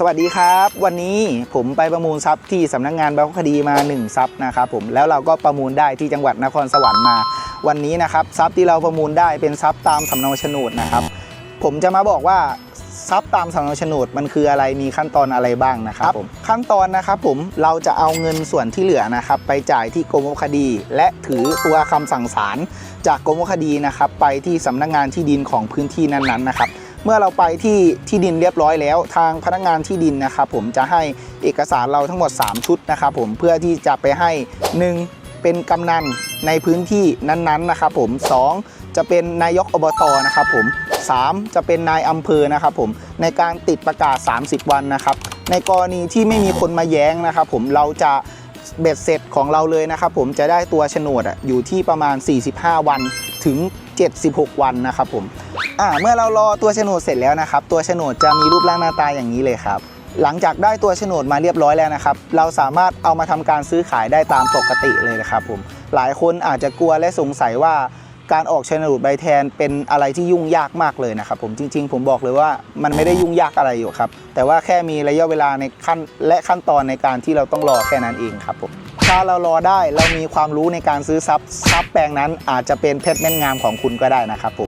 สวัสดีครับ วันนี้ผมไปประมูลทรัพย์ที่สำนักงานบางคดีมา1ทรัพย์นะครับผมแล้วเราก็ประมูลได้ที่จังหวัดนครสวรรค์มา วันนี้นะครับทรัพย์ที่เราประมูลได้เป็นทรัพย์ตามสำเนาโฉนดนะครับ ผมจะมาบอกว่าทรัพย์ตามสำเนาโฉนดมันคืออะไรมีขั้นตอนอะไรบ้างนะครับผมขั้นตอนนะครับผมเราจะเอาเงินส่วนที่เหลือนะครับไปจ่ายที่กรมคดี และถือตัวคำสั่งศาลจากกรมคดีนะครับไปที่สำนักงานที่ดินของพื้นที่นั้นๆนะครับ เมื่อเราไปที่ที่ดินเรียบร้อยแล้ว ทางพนักงานที่ดินนะครับผมจะให้เอกสารเราทั้งหมด 3 ชุดนะครับผมเพื่อที่จะไปให้ 1 เป็นกำนันในพื้นที่นั้นๆนะครับผม 2 จะเป็นนายกอบตนะครับผม 3 จะเป็นนายอำเภอนะครับผมในการติดประกาศ 30 วันนะครับ ในกรณีที่ไม่มีคนมาแย้งนะครับผมเราจะเบ็ดเสร็จของเราเลยนะครับผมจะได้ตัวโฉนดอะอยู่ที่ประมาณ 45 วันถึง 76 วันนะครับผมอ่าเมื่อเรารอตัวโฉนดเสร็จแล้วนะครับ ตัวโฉนดจะมีรูปร่างหน้าตาอย่างนี้เลยครับ หลังจากได้ตัวโฉนดมาเรียบร้อยแล้วนะครับ เราสามารถเอามาทำการซื้อขายได้ตามปกติเลยนะครับผมหลายคนอาจจะกลัวและสงสัยว่าการออกโฉนดใบแทนเป็นอะไรที่ยุ่งยากมากเลยนะครับผมจริง ๆ ผมบอกเลยว่ามันไม่ได้ยุ่งยากอะไรอยู่ครับแต่ว่าแค่มีระยะเวลาในขั้นและขั้นตอนในการที่เราต้องรอแค่นั้นเองครับผม ถ้าเรารอได้เรามีความรู้ในการซื้อทรัพย์ทรัพย์แปลงนั้นอาจจะเป็นเพชรเม็ดงามของคุณก็ได้นะครับผม